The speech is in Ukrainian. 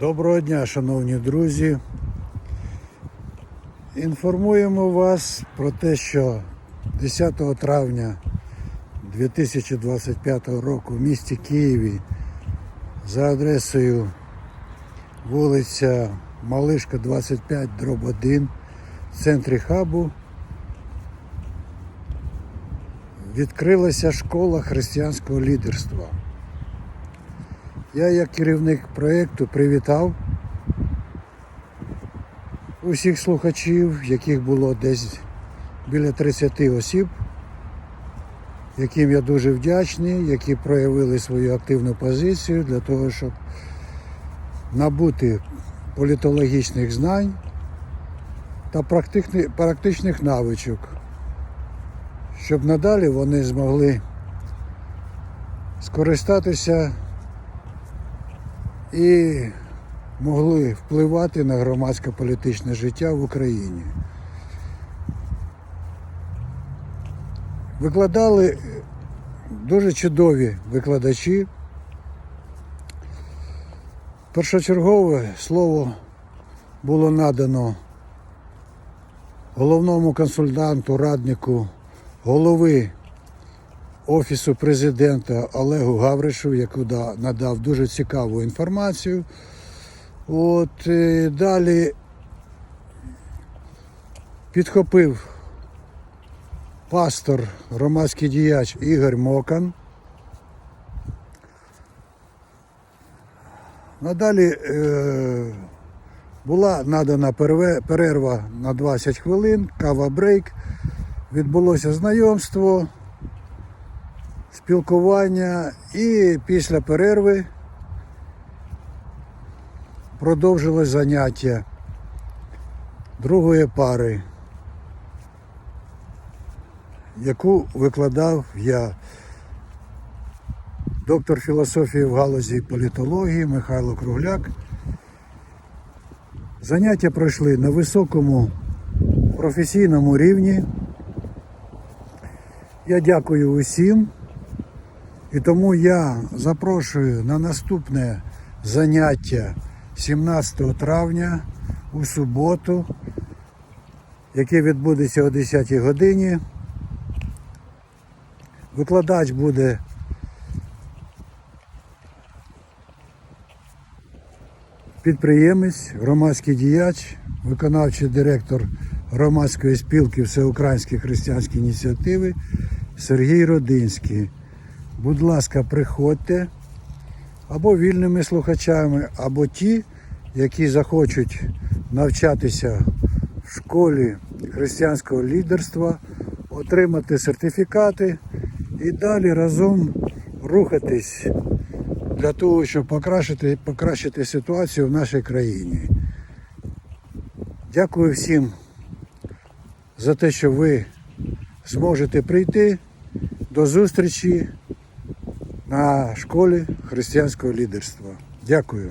Доброго дня, шановні друзі. Інформуємо вас про те, що 10 травня 2025 року в місті Києві за адресою вулиця Малишка 25 дроб 1 в центрі хабу відкрилася школа християнського лідерства. Я як керівник проєкту привітав усіх слухачів, яких було десь біля 30 осіб, яким я дуже вдячний, які проявили свою активну позицію для того, щоб набути політологічних знань та практичних, навичок, щоб надалі вони змогли скористатися і могли впливати на громадське політичне життя в Україні. Викладали дуже чудові викладачі. Першочергове слово було надано головному консультанту, раднику голови Офісу президента Олегу Гавришу, який да- надав дуже цікаву інформацію. От е, далі підхопив пастор, громадський діяч Ігор Мокан. Надалі е, була надана перерва на 20 хвилин, кава-брейк. Відбулося знайомство, спілкування і після перерви продовжилось заняття другої пари, яку викладав я, доктор філософії в галузі політології Михайло Кругляк. Заняття пройшли на високому професійному рівні. Я дякую усім. І тому я запрошую на наступне заняття 17 травня у суботу, яке відбудеться о 10 годині. Викладач буде підприємець, громадський діяч, виконавчий директор громадської спілки Всеукраїнські християнські ініціативи Сергій Родинський. Будь ласка, приходьте або вільними слухачами, або ті, які захочуть навчатися в школі християнського лідерства, отримати сертифікати і далі разом рухатись для того, щоб покращити, покращити ситуацію в нашій країні. Дякую всім за те, що ви зможете прийти. До зустрічі на школі християнського лідерства. Дякую.